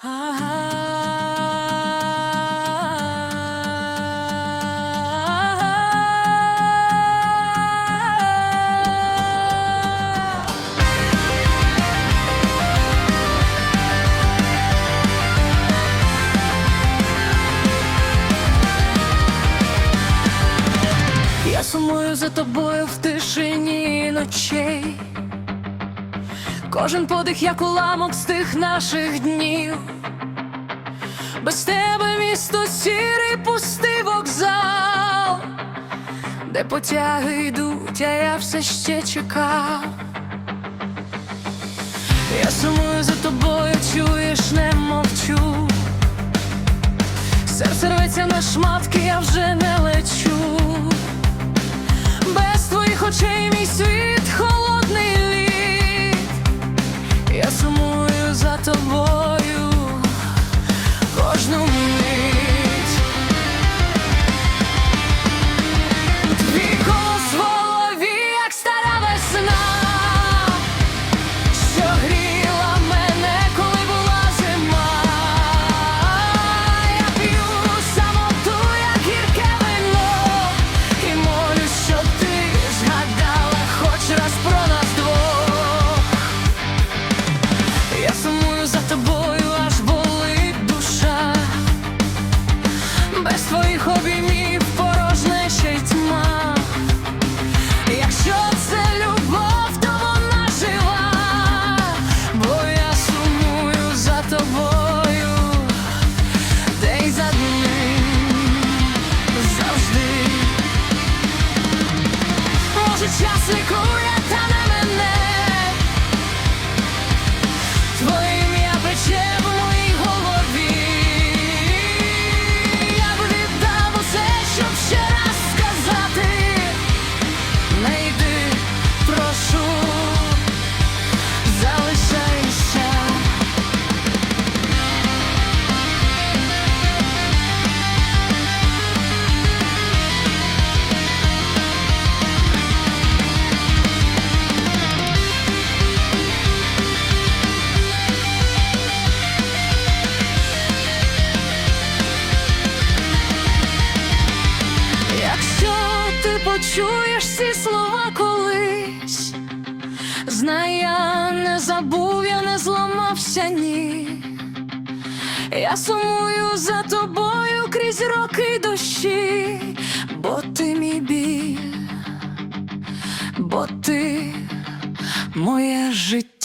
Я сумую за тобою в тишині ночей. Кожен подих, як уламок з тих наших днів. Без тебе місто сірий пустий вокзал, де потяги йдуть, а я все ще чекав. Я сумую за тобою, чуєш, не мовчу. Серце рветься на шматки, я вже не лечу. Тобою Без почуєш ці слова колись, знай я не забув, я не зламався ні. Я сумую за тобою крізь роки дощі, бо ти мій біль, бо ти моє життя.